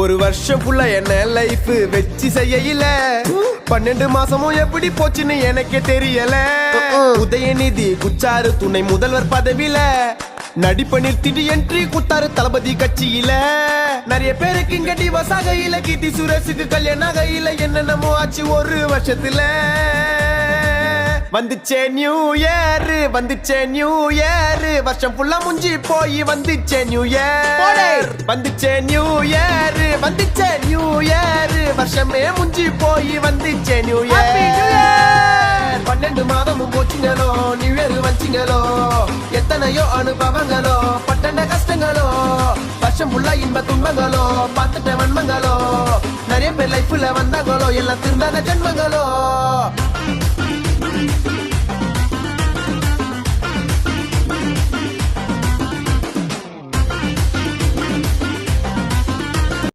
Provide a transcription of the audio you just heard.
ஒரு வருஷம் ஃபுல்லா என்ன லைஃப் வச்சு செய்யல பன்னெண்டு மாசமும் எப்படி போச்சுன்னு எனக்கே தெரியல. உதயநிதி குச்சாரு துணை முதல்வர் பதவியில. நடிப்ப நிறுத்திட்டு என்ட்ரி குத்தாரு தளபதி கட்சியில. நிறைய பேருக்கு இங்க டிவோர்ஸ் ஆகையில கீர்த்தி சுரேஷுக்கு கல்யாணம் ஆகையில என்னென்னமோ ஆச்சு ஒரு வருஷத்துல. வந்துச்சே நியூ இயர் வந்துச்சே நியூ இயர் வருஷம் ஃபுல்லா முஞ்சி போய் வந்துச்சே நியூ இயர் வந்துச்சே நியூ இயர் வந்துச்சே நியூ இயர் வருஷமே முஞ்சி போய் வந்துச்சே நியூ இயர் பன்னெண்டு மாதமும் போச்சுங்களோ நியூ இயர் வச்சிங்களோ எத்தனையோ அனுபவங்களோ பட்டண்ட கஷ்டங்களோ வருஷம் ஃபுல்லா இன்ப துன்பங்களோ பார்த்துட்ட வன்மங்களோ நிறைய பேர் லைஃப்ல வந்தாங்களோ எல்லாம் திருந்தாத ஜென்மங்களோ.